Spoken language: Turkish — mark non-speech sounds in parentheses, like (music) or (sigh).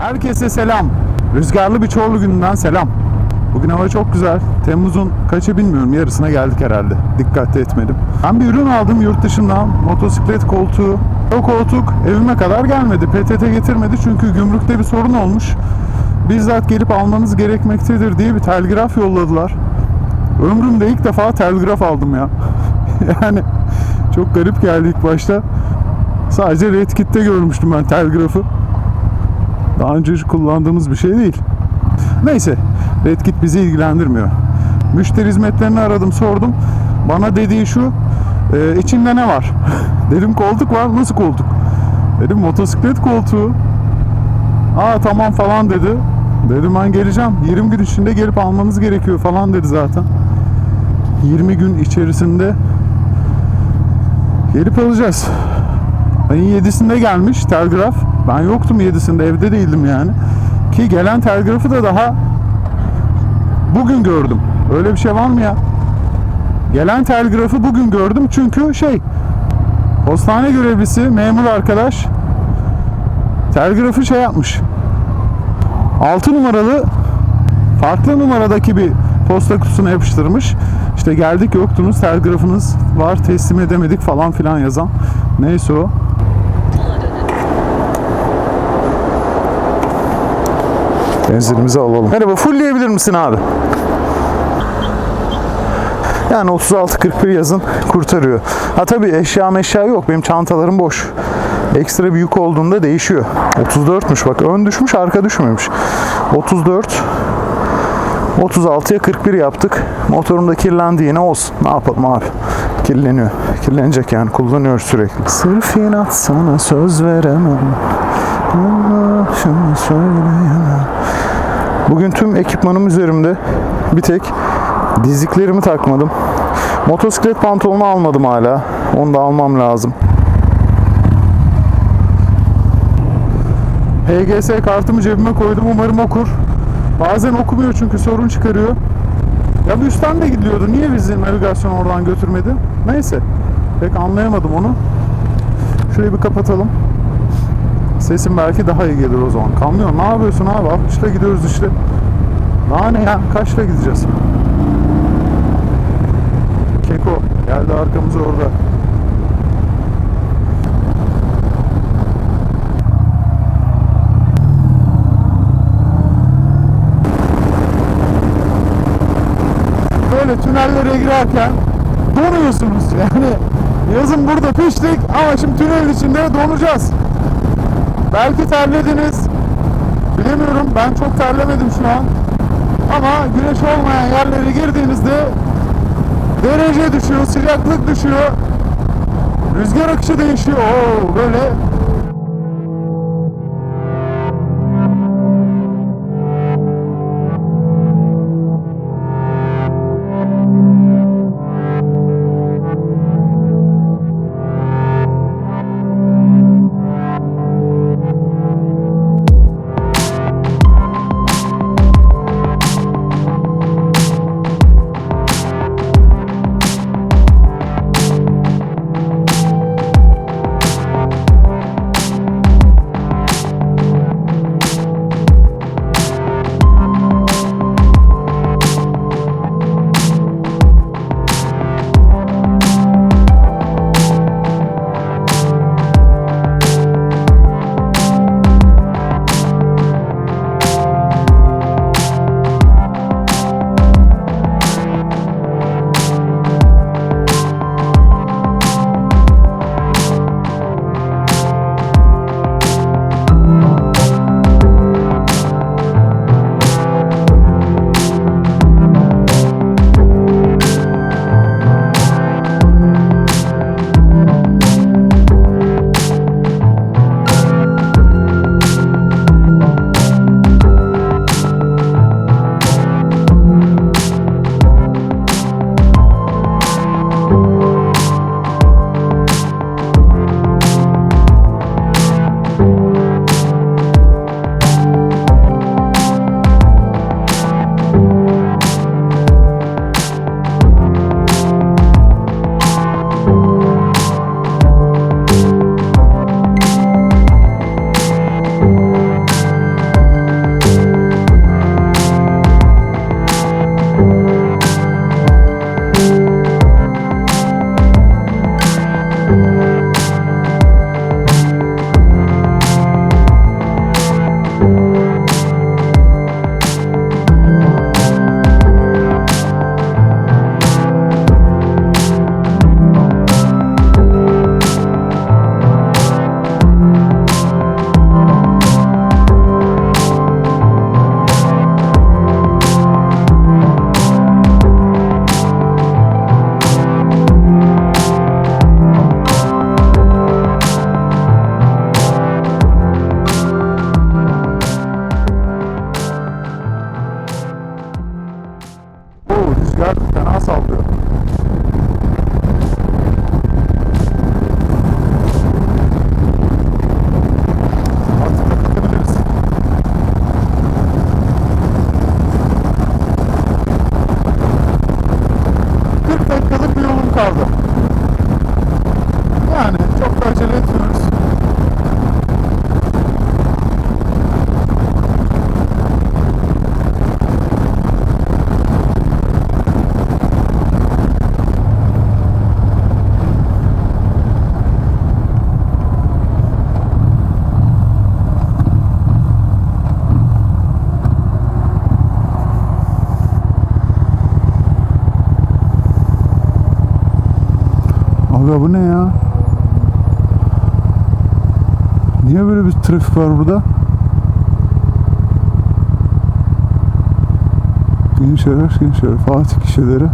Herkese selam. Rüzgarlı bir Çorlu gününden selam. Bugün hava çok güzel. Temmuz'un kaçı bilmiyorum yarısına geldik herhalde. Dikkat etmedim. Ben bir ürün aldım yurt dışından. Motosiklet koltuğu. O koltuk evime kadar gelmedi. PTT getirmedi çünkü gümrükte bir sorun olmuş. Bizzat gelip almanız gerekmektedir diye bir telgraf yolladılar. Ömrümde ilk defa telgraf aldım ya. (laughs) yani çok garip geldi ilk başta. Sadece Red Kit'te görmüştüm ben telgrafı. Daha önce hiç kullandığımız bir şey değil. Neyse, Redkit bizi ilgilendirmiyor. Müşteri hizmetlerini aradım, sordum. Bana dediği şu, e, içinde ne var? (laughs) Dedim koltuk var, nasıl koltuk? Dedim motosiklet koltuğu. Aa tamam falan dedi. Dedim ben geleceğim. 20 gün içinde gelip almanız gerekiyor falan dedi zaten. 20 gün içerisinde gelip alacağız. Ayın 7'sinde gelmiş telgraf. Ben yoktum 7'sinde evde değildim yani. Ki gelen telgrafı da daha bugün gördüm. Öyle bir şey var mı ya? Gelen telgrafı bugün gördüm çünkü şey postane görevlisi memur arkadaş telgrafı şey yapmış. 6 numaralı farklı numaradaki bir posta kutusuna yapıştırmış. İşte geldik yoktunuz telgrafınız var teslim edemedik falan filan yazan. Neyse o. Benzinimizi alalım. Merhaba fullleyebilir misin abi? Yani 36-41 yazın kurtarıyor. Ha tabii eşya meşya yok. Benim çantalarım boş. Ekstra bir yük olduğunda değişiyor. 34'müş bak. Ön düşmüş arka düşmemiş. 34 36'ya 41 yaptık. Motorumda kirlendi yine olsun. Ne yapalım abi? Kirleniyor. Kirlenecek yani. Kullanıyoruz sürekli. Sırf inat sana söz veremem. Ama şunu söyleyemem. Bugün tüm ekipmanım üzerimde. Bir tek dizliklerimi takmadım. Motosiklet pantolonu almadım hala. Onu da almam lazım. HGS kartımı cebime koydum. Umarım okur. Bazen okumuyor çünkü sorun çıkarıyor. Ya bu üstten de gidiyordu. Niye bizi navigasyon oradan götürmedi? Neyse. Pek anlayamadım onu. Şurayı bir kapatalım. Sesim belki daha iyi gelir o zaman. Kamyon ne yapıyorsun abi? 60'la gidiyoruz işte. Daha ne ya? Kaçla gideceğiz? Keko geldi arkamıza orada. Böyle tünellere girerken donuyorsunuz (laughs) yani. Yazın burada piştik ama şimdi tünelin içinde donacağız. Belki terlediniz. Bilemiyorum. Ben çok terlemedim şu an. Ama güneş olmayan yerlere girdiğinizde derece düşüyor, sıcaklık düşüyor. Rüzgar akışı değişiyor. Oo, böyle Aga bu ne ya? Niye böyle bir trafik var burada? Gençler, gençler, Fatih kişileri.